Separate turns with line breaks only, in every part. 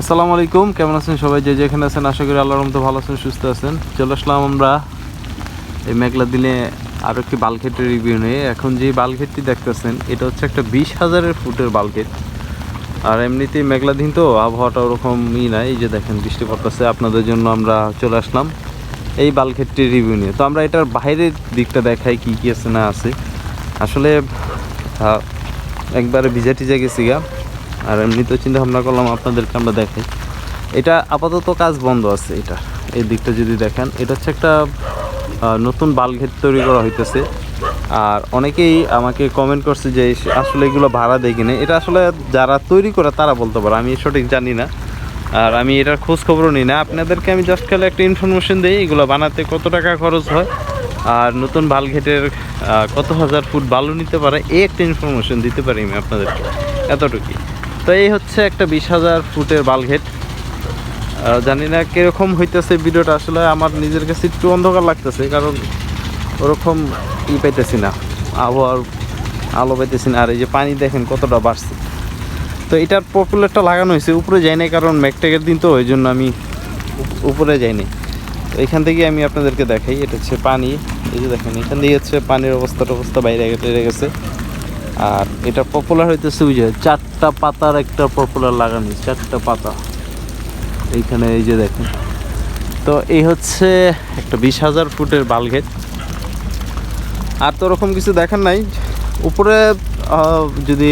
আসসালামু আলাইকুম, কেমন আছেন সবাই? যে যেখানে আছেন, আশা করি আল্লাহর মতো ভালো আছেন, সুস্থ আছেন। চলে আসলাম আমরা এই মেঘলা দিনে আরও একটি বালখেটের রিভিউ নিয়ে। এখন যে বালখেটটি দেখতেছেন, এটা হচ্ছে একটা বিশ হাজারের ফুটের বালখেট। আর এমনিতেই মেঘলা দিন তো, আবহাওয়াটা ওরকমই নাই, এই যে দেখেন, বৃষ্টি পড়তেছে। আপনাদের জন্য আমরা চলে আসলাম এই বালখেটটির রিভিউ নিয়ে। তো আমরা এটার বাইরের দিকটা দেখাই কি কি আছে, না আছে। আসলে একবারে ভিজা টিজা গেছি গা। আর এমনিতেও চিন্তা ভাবনা করলাম আপনাদেরকে আমরা দেখাই। এটা আপাতত কাজ বন্ধ আছে এটা। এই দিকটা যদি দেখেন, এটা হচ্ছে একটা নতুন বালঘেট তৈরি করা হইতেছে। আর অনেকেই আমাকে কমেন্ট করছে যে আসলে এগুলো ভাড়া দেয় কিনে। এটা আসলে যারা তৈরি করে তারা বলতে পারে, আমি সঠিক জানি না। আর আমি এটার খোঁজ খবরও নিই না। আপনাদেরকে আমি জাস্ট খালি একটা ইনফরমেশন দিই, এগুলো বানাতে কত টাকা খরচ হয়। আর নতুন বালঘেটের কত হাজার ফুট বালু নিতে পারে, এই একটা ইনফরমেশন দিতে পারি আমি আপনাদেরকে, এতটুকুই। তো এই হচ্ছে একটা বিশ হাজার ফুটের বালঘেট। জানি না কীরকম হইতেছে ভিডিওটা, আসলে আমার নিজের কাছে একটু অন্ধকার লাগতেছে, কারণ ওরকম ই পাইতেছি না, আবহাওয়ার আলো পাইতেছি না, আর এই যে পানি দেখেন কতটা বাড়ছে। তো এটার পপুলারটা লাগানো হয়েছে, উপরে যাই নাই, কারণ ম্যাকটেকের দিন তো, ওই জন্য আমি উপ- উপরে যাইনি তো এখান থেকে আমি আপনাদেরকে দেখাই, এটা হচ্ছে পানি, এই যে দেখেন, এখান থেকে হচ্ছে পানির অবস্থাটা অবস্থা বাইরে গেছে। আর এটা পপুলার হইতেছে ওই যে চারটা পাতার একটা পপুলার লাগানো, চারটা পাতা। এইখানে এই যে দেখেন। তো এই হচ্ছে একটা বিশ হাজার ফুটের বালঘেট আর তো ওরকম কিছু দেখার নাই। উপরে যদি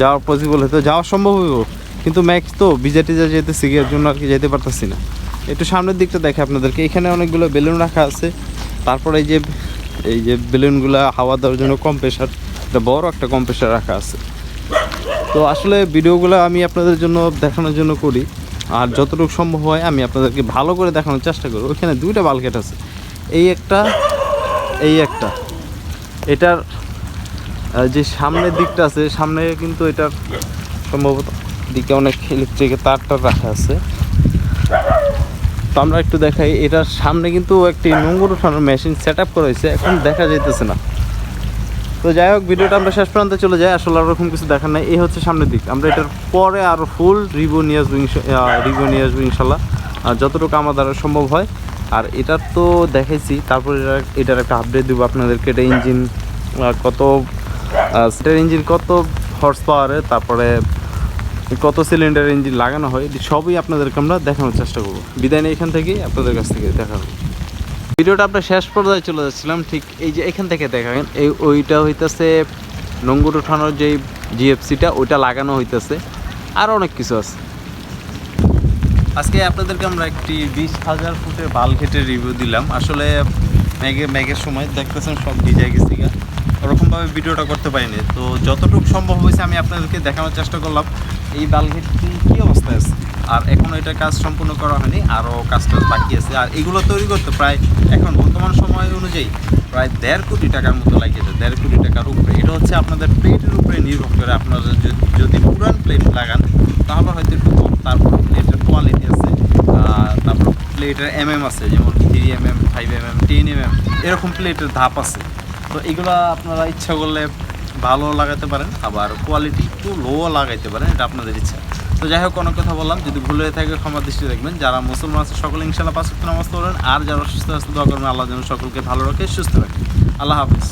যাওয়া পসিবল হতো যাওয়া সম্ভব হইব। কিন্তু ম্যাক্স তো বিজা টিজা যেতে শিখার জন্য আর কি যেতে পারতেছি না। একটু সামনের দিকটা দেখে আপনাদেরকে। এখানে অনেকগুলো বেলুন রাখা আছে। তারপরে এই যে এই যে বেলুনগুলো হাওয়া দেওয়ার জন্য কম্প্রেসার একটা বড় একটা কম্প্রেসার রাখা আছে। তো আসলে ভিডিওগুলো আমি আপনাদের জন্য দেখানোর জন্য করি। আর যতটুকু সম্ভব হয় আমি আপনাদেরকে ভালো করে দেখানোর চেষ্টা করি ওইখানে দুইটা বালকেট আছে। এই একটা এই একটা। এটার যে সামনের দিকটা আছে, সামনে কিন্তু এটার সম্ভবত দিকে অনেক ইলেকট্রিকের তার টার রাখা আছে। তো আমরা একটু দেখাই। এটার সামনে কিন্তু একটি নোংর উঠানোর মেশিন সেট আপ করা হয়েছে। এখন দেখা যাইতেছে না। তো যাই হোক, ভিডিওটা আমরা শেষ পর্যন্ত চলে যাই, আসলে আর ওরকম কিছু দেখার নাই। এই হচ্ছে সামনের দিক। আমরা এটার পরে আরও ফুল রিভিউ নিয়ে আসব রিভিউ নিয়ে আসব ইনশাল্লাহ। যতটুকু আমার দ্বারা সম্ভব হয়। আর এটার তো দেখেছি তারপর এটার একটা আপডেট দেবো আপনাদেরকে, এটা ইঞ্জিন কত সেটার ইঞ্জিন কত হর্স পাওয়ারে তারপরে কত সিলিন্ডার ইঞ্জিন লাগানো হয়, সবই আপনাদেরকে আমরা দেখানোর চেষ্টা করব। বিদায় নিয়ে এখান থেকেই আপনাদের কাছ থেকে দেখাবো ভিডিওটা আমরা শেষ পর্যায়ে চলে যাচ্ছিলাম, ঠিক এই যে এখান থেকে দেখাবেন এই ওইটা হইতেছে নোংর উঠানোর যেই জিএফসিটা ওইটা লাগানো হইতেছে, আর অনেক কিছু আছে। আজকে আপনাদেরকে আমরা একটি বিশ হাজার ফুটের বালঘেটের রিভিউ দিলাম। আসলে ম্যাগে ম্যাগের সময় দেখতেছেন সব ভিজে গেছি ওরকমভাবে ভিডিওটা করতে পারিনি। তো যতটুকু সম্ভব হয়েছে আমি আপনাদেরকে দেখানোর চেষ্টা করলাম। এই বালঘেটটি কী অবস্থায় আছে? আর এখনও এটা কাজ সম্পূর্ণ করা হয়নি, আরও কাজ টাজ বাকি আছে। আর এগুলো তৈরি করতে প্রায় এখন বর্তমান সময় অনুযায়ী প্রায় দেড় কোটি টাকার মতো লাগিয়েছে দেড় কোটি টাকার উপরে। এটা হচ্ছে আপনাদের প্লেটের উপরে নির্ভর করে আপনারা যদি- পুরান প্লেট লাগান, তাহলে হয়তো একটু কম। তারপর প্লেটের কোয়ালিটি আছে তারপর প্লেটের এম এম আছে, যেমন three M M five M M ten M M এরকম প্লেটের ধাপ আছে। তো এগুলো আপনারা ইচ্ছা করলে ভালো লাগাতে পারেন, আবার কোয়ালিটি একটু লোও লাগাইতে পারেন, এটা আপনাদের ইচ্ছা। তো যাই হোক, অনেক কথা বললাম। যদি ভুল হয়ে থাকে, ক্ষমা দৃষ্টি দেখবেন। যারা মুসলমান আছে, সকলে ইনশাল্লাহ পাঁচ নামাজ পড়েন। আর যারা সুস্থ আছে, দোয়া করবেন। আল্লাহ যেন সকলকে ভালো রাখে, সুস্থ রাখে। আল্লাহ হাফিজ।